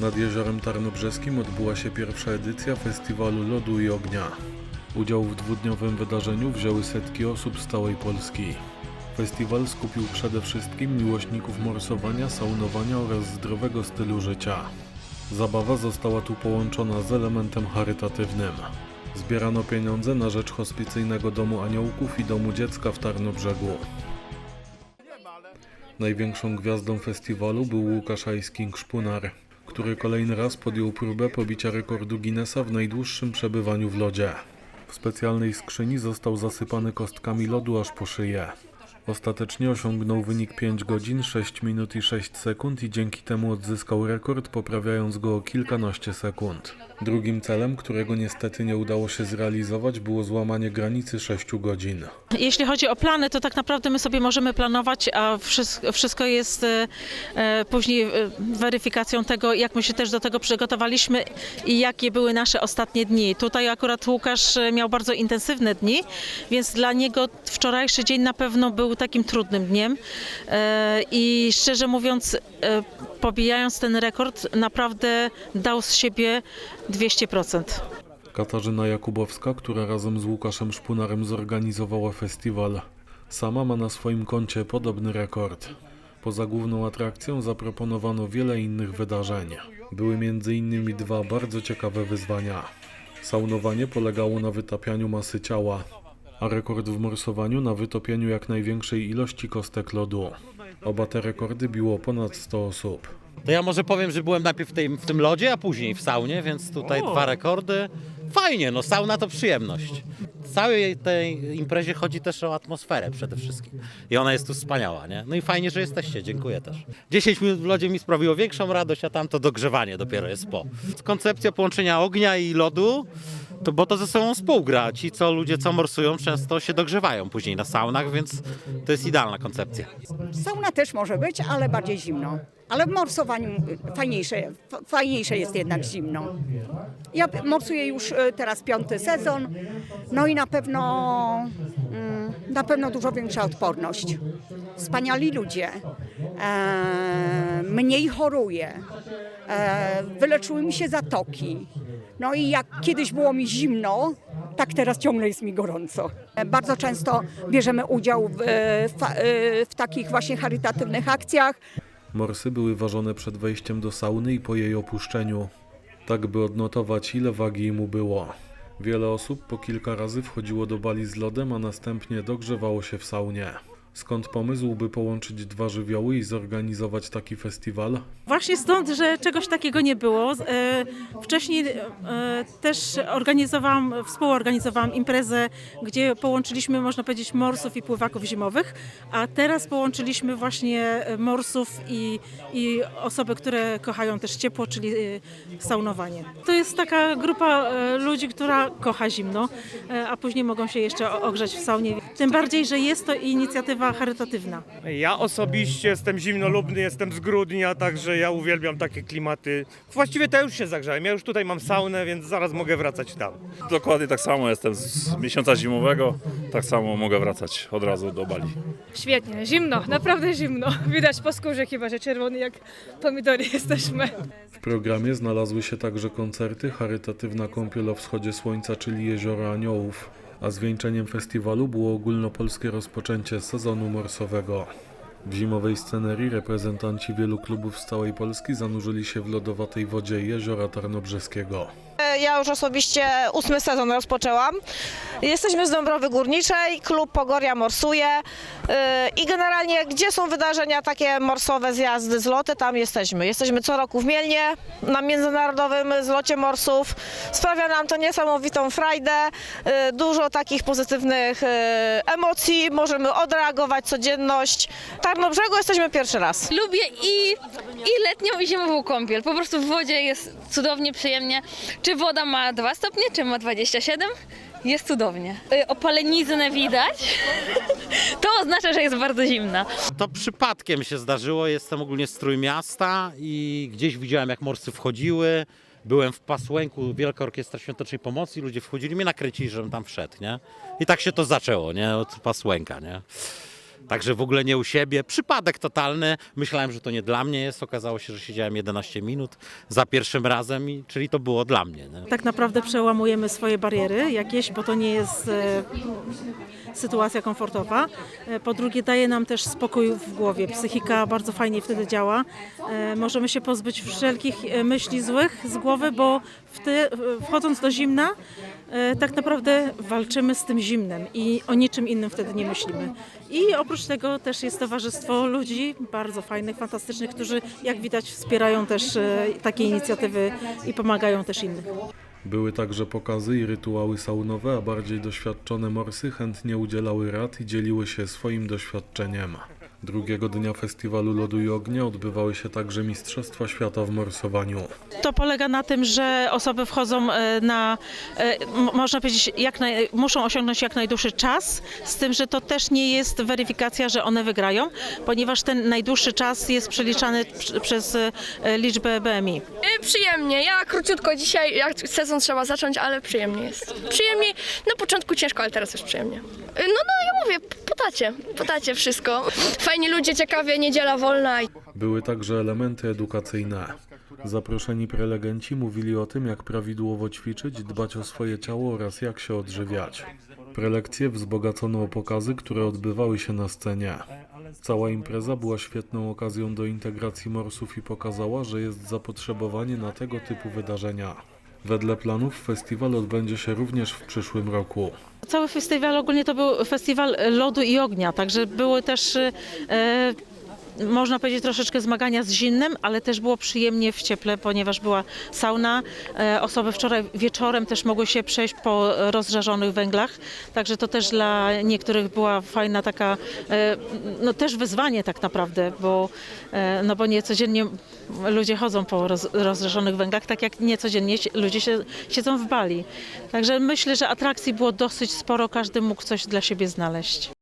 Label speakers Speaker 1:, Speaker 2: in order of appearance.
Speaker 1: Nad jeziorem Tarnobrzeskim odbyła się pierwsza edycja Festiwalu Lodu i Ognia. Udział w dwudniowym wydarzeniu wzięły setki osób z całej Polski. Festiwal skupił przede wszystkim miłośników morsowania, saunowania oraz zdrowego stylu życia. Zabawa została tu połączona z elementem charytatywnym. Zbierano pieniądze na rzecz hospicyjnego domu aniołków i domu dziecka w Tarnobrzegu. Największą gwiazdą festiwalu był Łukasz King-Szpunar, który kolejny raz podjął próbę pobicia rekordu Guinnessa w najdłuższym przebywaniu w lodzie. W specjalnej skrzyni został zasypany kostkami lodu aż po szyję. Ostatecznie osiągnął wynik 5 godzin, 6 minut i 6 sekund i dzięki temu odzyskał rekord, poprawiając go o kilkanaście sekund. Drugim celem, którego niestety nie udało się zrealizować, było złamanie granicy 6 godzin.
Speaker 2: Jeśli chodzi o plany, to tak naprawdę my sobie możemy planować, a wszystko, jest e, e, później e, weryfikacją tego, jak my się też do tego przygotowaliśmy i jakie były nasze ostatnie dni. Tutaj akurat Łukasz miał bardzo intensywne dni, więc dla niego wczorajszy dzień na pewno był takim trudnym dniem i szczerze mówiąc, pobijając ten rekord, naprawdę dał z siebie 200%.
Speaker 1: Katarzyna Jakubowska, która razem z Łukaszem Szpunarem zorganizowała festiwal, sama ma na swoim koncie podobny rekord. Poza główną atrakcją zaproponowano wiele innych wydarzeń. Były m.in. dwa bardzo ciekawe wyzwania. Saunowanie polegało na wytapianiu masy ciała, a rekord w morsowaniu na wytopieniu jak największej ilości kostek lodu. Oba te rekordy biło ponad 100 osób.
Speaker 3: To ja może powiem, że byłem najpierw w, tej, w tym lodzie, a później w saunie, więc tutaj dwa rekordy. Fajnie, no sauna to przyjemność. W całej tej imprezie chodzi też o atmosferę przede wszystkim. I ona jest tu wspaniała, nie? No i fajnie, że jesteście, dziękuję też. 10 minut w lodzie mi sprawiło większą radość, a tam to dogrzewanie dopiero jest po. Koncepcja połączenia ognia i lodu, to, bo to ze sobą współgra. Ci, co ludzie, co morsują, często się dogrzewają później na saunach, więc to jest idealna koncepcja.
Speaker 4: Sauna też może być, ale bardziej zimno. Ale w morsowaniu fajniejsze, fajniejsze jest jednak zimno. Ja morsuję już e, teraz piąty sezon, no i na pewno, mm, na pewno dużo większa odporność. Wspaniali ludzie, e, mniej choruję, e, wyleczyły mi się zatoki. No i jak kiedyś było mi zimno, tak teraz ciągle jest mi gorąco. Bardzo często bierzemy udział w, e, w takich właśnie charytatywnych akcjach.
Speaker 1: Morsy były ważone przed wejściem do sauny i po jej opuszczeniu, tak by odnotować ile wagi mu było. Wiele osób po kilka razy wchodziło do bali z lodem, a następnie dogrzewało się w saunie. Skąd pomysł, by połączyć dwa żywioły i zorganizować taki festiwal?
Speaker 2: Właśnie stąd, że czegoś takiego nie było. E, Wcześniej e, też organizowałam, współorganizowałam imprezę, gdzie połączyliśmy, można powiedzieć, morsów i pływaków zimowych, a teraz połączyliśmy właśnie e, morsów i, i osoby, które kochają też ciepło, czyli saunowanie. To jest taka grupa ludzi, która kocha zimno, a później mogą się jeszcze o- ogrzać w saunie. Tym bardziej, że jest to inicjatywa charytatywna.
Speaker 5: Ja osobiście jestem zimnolubny, jestem z grudnia, także ja uwielbiam takie klimaty. Właściwie to ja już się zagrzałem. Ja już tutaj mam saunę, więc zaraz mogę wracać tam.
Speaker 6: Dokładnie tak samo jestem z miesiąca zimowego, tak samo mogę wracać od razu do Bali.
Speaker 7: Świetnie, zimno, naprawdę zimno. Widać po skórze chyba, że czerwony jak pomidory jesteśmy.
Speaker 1: W programie znalazły się także koncerty, charytatywna kąpiel o wschodzie słońca, czyli Jeziora Aniołów, a zwieńczeniem festiwalu było ogólnopolskie rozpoczęcie sezonu morsowego. W zimowej scenerii reprezentanci wielu klubów z całej Polski zanurzyli się w lodowatej wodzie Jeziora Tarnobrzeskiego.
Speaker 8: Ja już osobiście ósmy sezon rozpoczęłam. Jesteśmy z Dąbrowy Górniczej, klub Pogoria morsuje yy, i generalnie gdzie są wydarzenia takie morsowe, zjazdy, zloty, tam jesteśmy. Jesteśmy co roku w Mielnie na międzynarodowym zlocie morsów. Sprawia nam to niesamowitą frajdę, yy, dużo takich pozytywnych yy, emocji, możemy odreagować codzienność. Tarnobrzegu jesteśmy pierwszy raz.
Speaker 9: Lubię i, i letnią, i zimową kąpiel. Po prostu w wodzie jest cudownie, przyjemnie. Czy woda ma 2 stopnie, czy ma 27? Jest cudownie. Y, Opaleniznę widać. To oznacza, że jest bardzo zimna.
Speaker 3: To przypadkiem się zdarzyło. Jestem ogólnie z Trójmiasta i gdzieś widziałem, jak morsy wchodziły. Byłem w Pasłęku, Wielka Orkiestra Świątecznej Pomocy i ludzie wchodzili, mnie nakręcili, żebym tam wszedł, nie? I tak się to zaczęło, nie? Od Pasłęka, nie? Także w ogóle nie u siebie. Przypadek totalny. Myślałem, że to nie dla mnie jest. Okazało się, że siedziałem 11 minut za pierwszym razem, i, czyli to było dla mnie. Nie?
Speaker 2: Tak naprawdę przełamujemy swoje bariery jakieś, bo to nie jest e, sytuacja komfortowa. E, Po drugie daje nam też spokój w głowie. Psychika bardzo fajnie wtedy działa. E, Możemy się pozbyć wszelkich e, myśli złych z głowy, bo te, wchodząc do zimna e, tak naprawdę walczymy z tym zimnem i o niczym innym wtedy nie myślimy. I oprócz tego też jest towarzystwo ludzi bardzo fajnych, fantastycznych, którzy jak widać wspierają też e, takie inicjatywy i pomagają też innym.
Speaker 1: Były także pokazy i rytuały saunowe, a bardziej doświadczone morsy chętnie udzielały rad i dzieliły się swoim doświadczeniem. Drugiego dnia festiwalu Lodu i Ognia odbywały się także Mistrzostwa Świata w morsowaniu.
Speaker 2: To polega na tym, że osoby wchodzą e, na, e, można powiedzieć, jak naj, muszą osiągnąć jak najdłuższy czas, z tym, że to też nie jest weryfikacja, że one wygrają, ponieważ ten najdłuższy czas jest przeliczany przez e, liczbę BMI.
Speaker 10: Przyjemnie. Ja króciutko dzisiaj, jak sezon trzeba zacząć, ale przyjemnie jest. Przyjemnie. Na początku ciężko, ale teraz już przyjemnie. No, no, ja mówię, po tacie, po tacie wszystko. Fajni ludzie, ciekawie, niedziela wolna.
Speaker 1: Były także elementy edukacyjne. Zaproszeni prelegenci mówili o tym, jak prawidłowo ćwiczyć, dbać o swoje ciało oraz jak się odżywiać. Prelekcje wzbogacono o pokazy, które odbywały się na scenie. Cała impreza była świetną okazją do integracji morsów i pokazała, że jest zapotrzebowanie na tego typu wydarzenia. Wedle planów festiwal odbędzie się również w przyszłym roku.
Speaker 2: Cały festiwal ogólnie to był festiwal lodu i ognia, także były też, e, można powiedzieć, troszeczkę zmagania z zimnem, ale też było przyjemnie w cieple, ponieważ była sauna. E, osoby wczoraj wieczorem też mogły się przejść po rozżarzonych węglach, także to też dla niektórych była fajna taka, e, no też wyzwanie tak naprawdę, bo, e, no bo nie codziennie ludzie chodzą po roz, rozżarzonych węglach, tak jak nie codziennie ludzie się, siedzą w bali. Także myślę, że atrakcji było dosyć sporo, każdy mógł coś dla siebie znaleźć.